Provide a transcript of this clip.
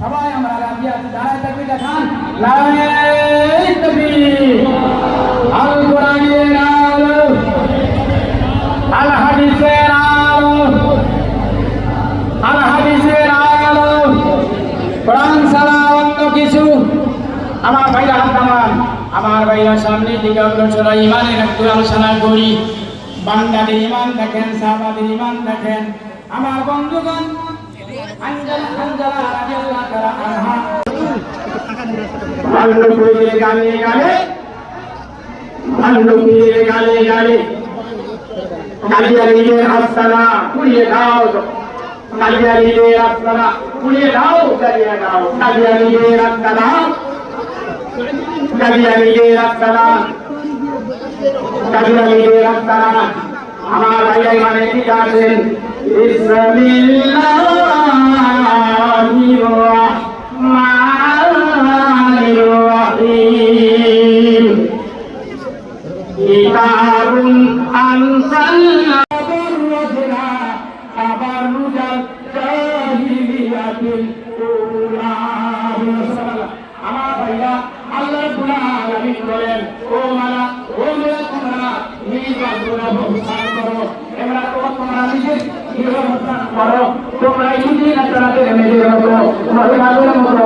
সবাই আমরা রাজি আছি দাঁড়ায় থাকবে দেখান। নারায়ণ আমার ভাইরা নামান আমার ভাইরা সামনে দিকে অগ্রসর। ইমানের একটু আলোচনা করি। বান্দাদের ইমান দেখেন, সাহাবাদের ইমান দেখেন। আমার বন্ধুগণ আঞ্জালা আঞ্জালা রাদিয়াল্লাহু তাআলা আনহা। আস্তানা পুড়িয়ে দাও। পুড়িয়ে দাও আস্তানা কালিয়ারিদের আস্তানা কালিয়ারিদের আস্তানা আমার ভাইয়াই মানে ঠিক আছেন বিসমিল্লাহির রহমানির রহিম। কিতাব আনসালনা বরজনা আবার রুজাল বলেন ও মারা ও মেলা তোমরা নিজ অবস্থান করো। এমরা তো তোমরা নিজের অবস্থান করো। তোমরা ইহুদি নাসারাদের মেয়েদের মতো মহিলাদের মতো